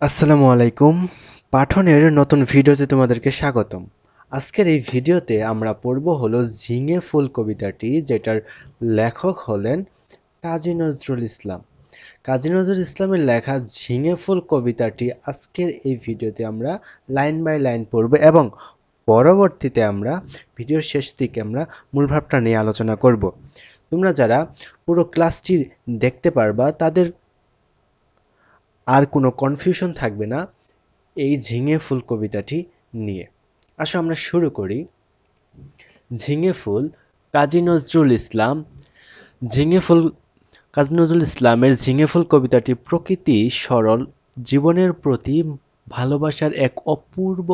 আসসালামু আলাইকুম। পাঠনের নতুন ভিডিওতে তোমাদেরকে স্বাগতম। আজকের এই ভিডিওতে আমরা পড়ব হলো ঝিঙে ফুল কবিতাটি যেটার লেখক হলেন কাজী নজরুল ইসলাম। কাজী নজরুল ইসলামের লেখা ঝিঙে ফুল কবিতাটি আজকের এই ভিডিওতে আমরা লাইন বাই লাইন পড়ব এবং পরবর্তীতে আমরা ভিডিওর শেষ দিকে আমরা মূল ভাবটা নিয়ে আলোচনা করব। তোমরা যারা পুরো ক্লাসটি দেখতে পারবা, তাদের আর কোনো কনফিউশন থাকবে না এই ঝিঙে ফুল কবিতাটি নিয়ে। আসো আমরা শুরু করি। ঝিঙে ফুল, কাজী নজরুল ইসলাম। ঝিঙে ফুল, কাজী নজরুল ইসলামের ঝিঙে ফুল কবিতাটি প্রকৃতি সরল, জীবনের প্রতি ভালোবাসার এক অপূর্ব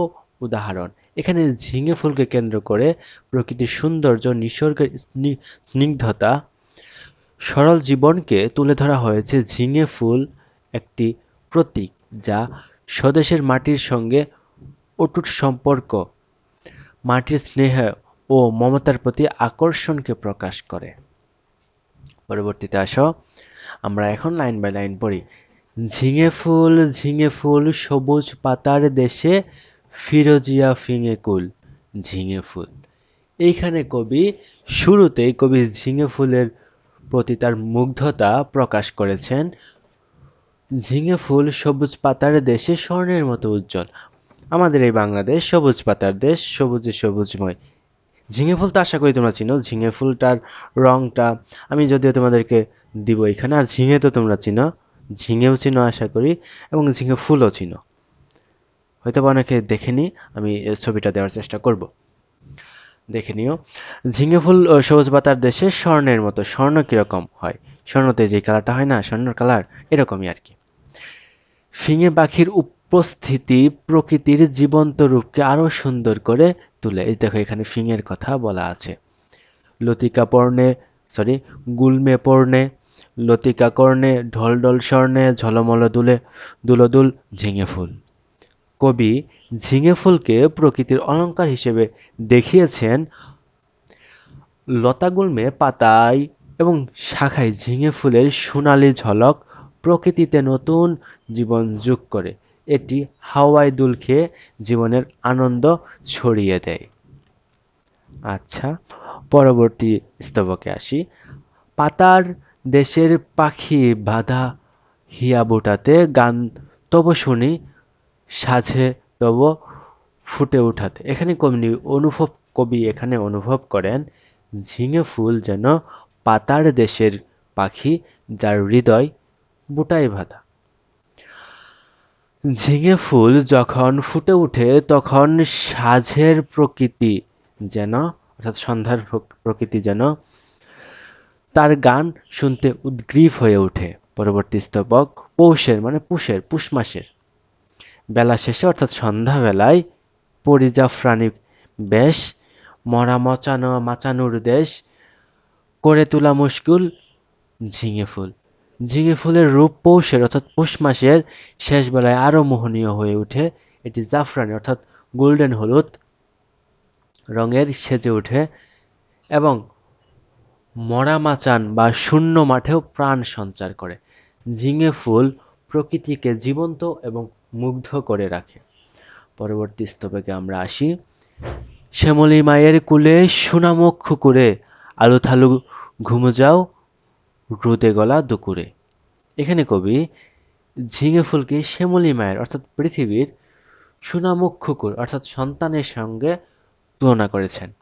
উদাহরণ। এখানে ঝিঙে ফুলকে কেন্দ্র করে প্রকৃতির সৌন্দর্য নিসর্গের স্নিগ্ধতা, সরল জীবনকে তুলে ধরা হয়েছে। ঝিঙে ফুল একটি প্রতীক, যা স্বদেশের মাটির সঙ্গে অটুট সম্পর্ক, মাটির স্নেহ ও মমতার প্রতি আকর্ষণকে প্রকাশ করে। পরবর্তীতে আসো, আমরা এখন লাইন বাই লাইন পড়ি। ঝিঙে ফুল ঝিঙে ফুল, সবুজ পাতার দেশে ফিরোজিয়া ফিঙে কুল, ঝিঙে ফুল। এইখানে কবি শুরুতেই কবি ঝিঙে ফুলের প্রতি তার মুগ্ধতা প্রকাশ করেছেন ঝিঙে ফুল, সবুজ পাতার দেশে স্বর্ণের মতো উজ্জ্বল। আমাদের এই বাংলাদেশ সবুজ পাতার দেশ, সবুজে সবুজময়। ঝিঙে ফুল তো আশা করি তোমরা চিনো। ঝিঙে ফুলটার রংটা আমি যদিও তোমাদেরকে দিব এখানে, আর ঝিঙে তো তোমরা চিনো। ঝিঙেও চিনো আশা করি, এবং ঝিঙে ফুলও চিনো। হয়তো অনেকে দেখেনি আমি ছবিটা দেওয়ার চেষ্টা করব। দেখে নিও। ঝিঙে ফুল সবুজ পাতার দেশে স্বর্ণের মতো, স্বর্ণ কীরকম হয়? স্বর্ণতে যে কালারটা হয় না, স্বর্ণর কালার, এরকমই আর কি। ফিঙে পাখির উপস্থিতি প্রকৃতির জীবন্ত রূপকে আরও সুন্দর করে তুলে। এই দেখো, এখানে ফিঙের কথা বলা আছে। লতিকা পর্ণে সরি গুলমে পর্ণে, লতিকা কর্ণে ঢল ঢল স্বর্ণে, ঝলমল দুলে, দুলদুল, ঝিঙে ফুল। কবি ঝিঙে ফুলকে প্রকৃতির অলঙ্কার হিসেবে দেখিয়েছেন। লতাগুল্মে পাতায় এবং শাখায় ঝিঙে ফুলের সোনালি ঝলক প্রকৃতিতে নতুন জীবন যোগ করে। এটি হাওয়ায় দুল খেয়ে জীবনের আনন্দ ছড়িয়ে দেয়। আচ্ছা পরবর্তী স্তবকে আসি। পাতার দেশের পাখি বাধা হিয়া বোটাতে গান তব শুনি সাঝে তব ফুটে উঠাতে। এখানে কবি অনুভব কবি এখানে অনুভব করেন, ঝিঙে ফুল যেন পাতার দেশের পাখি যার হৃদয় বুটাই বাঁধা ঝিঙে ফুল যখন ফুটে ওঠে তখন সাঝের প্রকৃতি যেন, অর্থাৎ সন্ধ্যার প্রকৃতি যেন তার গান শুনতে উদ্গ্রীব হয়ে ওঠে। পরবর্তী স্তবক পৌষের মানে পুষের, পুষ মাসের। বেলা শেষে, অর্থাৎ সন্ধ্যাবেলায় পরিজাফরানি বেশ মরা মচানো মাচানুর দেশ করে তোলা মুশকুল ঝিঙে ফুল। ঝিঙে ফুলের রূপ পৌষের অর্থাৎ পৌষ মাসের শেষ বেলায় আরও মোহনীয় হয়ে ওঠে। এটি জাফরানি অর্থাৎ গোল্ডেন হলুদ রঙের সেজে ওঠে এবং মরা মাচান বা শূন্য মাঠেও প্রাণ সঞ্চার করে। ঝিঙে ফুল প্রকৃতিকে জীবন্ত এবং মুগ্ধ করে রাখে। পরবর্তী স্তবকে আমরা আসি। শ্যামলী মায়ের কুলে সুনামুখ করে আলু থালু ঘুমো যাও, রোদে গলা দুকুরে। এখানে কবি ঝিঙে ফুলকে শ্যামলী মায়ের, অর্থাৎ পৃথিবীর সুনামুখ খুকুর অর্থাৎ সন্তানের সঙ্গে তুলনা করেছেন।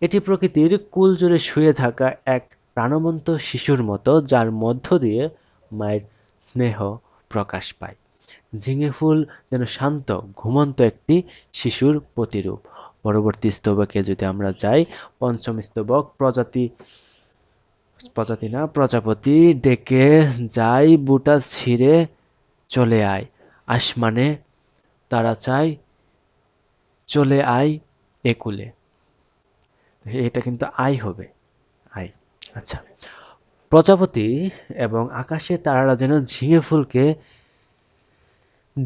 এটি প্রকৃতির কুল জুড়ে শুয়ে থাকা এক প্রাণবন্ত শিশুর মতো, যার মধ্য দিয়ে মায়ের স্নেহ প্রকাশ পায়। ঝিঙে ফুল যেন শান্ত, ঘুমন্ত একটি শিশুর প্রতিরূপ। পরবর্তী স্তবকে যদি আমরা যাই, পঞ্চম স্তবক, প্রজাতি প্রজাপতি, ডেকে যাই, বুটা ছিঁড়ে চলে আয়। আসমানে তারা চাই চলে আয় একুলে। এটা কিন্তু আই হবে আই আচ্ছা প্রজাপতি এবং আকাশে তারারা যেন ঝিঙে ফুলকে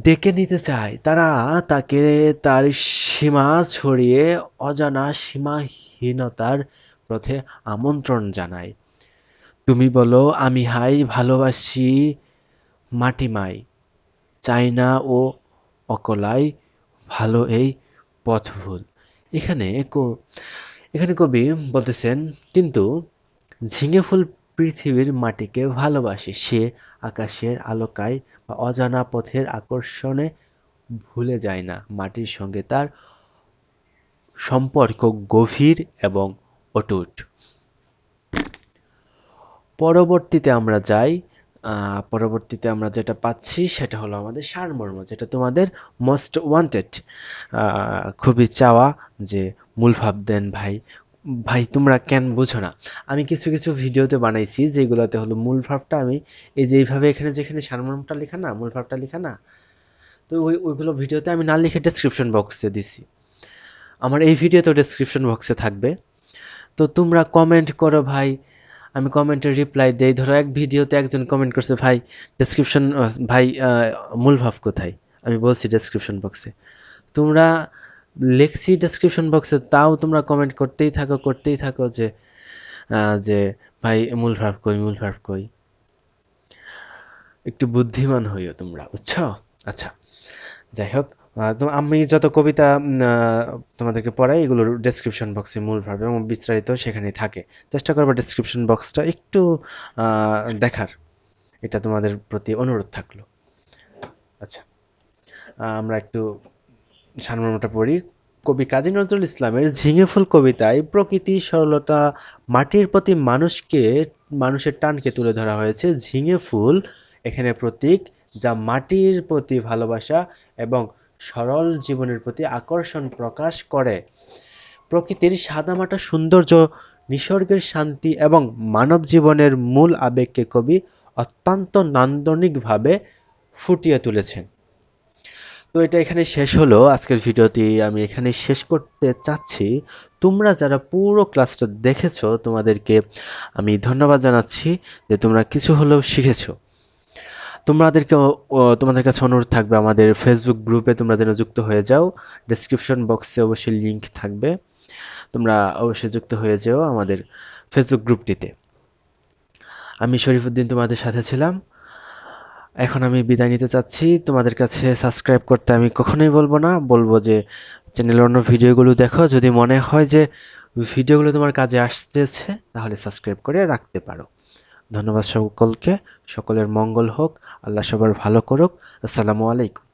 ডেকে নিতে চায়, তারা তাকে তার সীমা ছড়িয়ে অজানা সীমাহীনতার পথে আমন্ত্রণ জানায়। তুমি বলো, আমি হাই ভালোবাসি মাটি মাই চায়না ও অকলাই ভালো এই পথ ভুল এখানে এখানে কবি বলতেছেন, কিন্তু ঝিঙে ফুল পৃথিবীর মাটিকে ভালোবাসে। সে আকাশের আলোকায় বা অজানা পথের আকর্ষণে ভুলে যায় না। মাটির সঙ্গে তার সম্পর্ক গভীর এবং অটুট। পরবর্তীতে আমরা যাই পরবর্তীতে আমরা যেটা পাচ্ছি সেটা হলো আমাদের সারমর্ম, যেটা তোমাদের মোস্ট ওয়ান্টেড খুবই চাওয়া যে মূল ভাব দেন ভাই। ভাই, তোমরা কেন বুঝো না? আমি কিছু কিছু ভিডিওতে বানাইছি যেগুলোতে হলো মূল ভাবটা আমি এই যে এইভাবে এখানে যেখানে সারমর্মটা লেখা না, মূল ভাবটা লেখা না, তো ওই, ওইগুলো ভিডিওতে আমি না লিখে ডেসক্রিপশন বক্সে দিছি। আমার এই ভিডিও ভিডিওতে ডেসক্রিপশন বক্সে থাকবে। তো তোমরা কমেন্ট করো ভাই আমি কমেন্টের রিপ্লাই দেই। ধরো এক ভিডিওতে একজন কমেন্ট করছে, ভাই ডেসক্রিপশন ভাই মূল ভাব কোথায়? আমি বলছি ডেসক্রিপশন বক্সে তোমরা লেখছি ডেসক্রিপশন বক্সে তাও তোমরা কমেন্ট করতেই থাকো করতেই থাকো যে যে, ভাই, মূল ভাব কই, মূল ভাব কই? একটু বুদ্ধিমান হইও তোমরা, বুঝছ? আচ্ছা যাই হোক। তো আমি যত কবিতা তোমাদেরকে পড়াই এগুলোর ডেসক্রিপশন বক্সে মূল ভাবে এবং বিস্তারিত সেখানেই থাকে। চেষ্টা করব ডেসক্রিপশন বক্সটা একটু দেখার। এটা তোমাদের প্রতি অনুরোধ থাকল। আচ্ছা আমরা একটু সারমর্মটা পড়ি। কবি কাজী নজরুল ইসলামের ঝিঙে ফুল কবিতায় প্রকৃতি, সরলতা, মাটির প্রতি মানুষকে, মানুষের টানকে তুলে ধরা হয়েছে ঝিঙে ফুল। এখানে প্রতীক যা মাটির প্রতি ভালোবাসা এবং সরল জীবনের প্রতি আকর্ষণ প্রকাশ করে। প্রকৃতির সাদামাটা সৌন্দর্য, নিসর্গের শান্তি এবং মানব জীবনের মূল আবেগকে কবি অত্যন্ত নান্দনিকভাবে ফুটিয়ে তুলেছেন। তো এটা এখানে শেষ হলো। আজকের ভিডিওটি আমি এখানে শেষ করতে চাচ্ছি। তোমরা যারা পুরো ক্লাসটা দেখেছ, তোমাদেরকে আমি ধন্যবাদ জানাচ্ছি যে তোমরা কিছু হলেও শিখেছো। তোমাদেরকে তোমাদের কাছে অনুরোধ থাকবে, আমাদের ফেসবুক গ্রুপে তোমরা যেন যুক্ত হয়ে যাও। ডেসক্রিপশন বক্সে অবশ্যই লিংক থাকবে। তোমরা অবশ্যই যুক্ত হয়ে যাও আমাদের ফেসবুক গ্রুপটিতে আমি শরীফুদ্দিন তোমাদের সাথে ছিলাম। এখন আমি বিদায় নিতে চাচ্ছি। তোমাদের কাছে সাবস্ক্রাইব করতে আমি কখনোই বলব না। বলব যে চ্যানেলের অন্য ভিডিওগুলো দেখো। যদি মনে হয় যে ভিডিওগুলো তোমার কাজে আসতেছে, তাহলে সাবস্ক্রাইব করে রাখতে পারো। ধন্যবাদ সকলকে। সকলের মঙ্গল হোক আল্লাহ সবার ভালো করুক। আসসালামু আলাইকুম।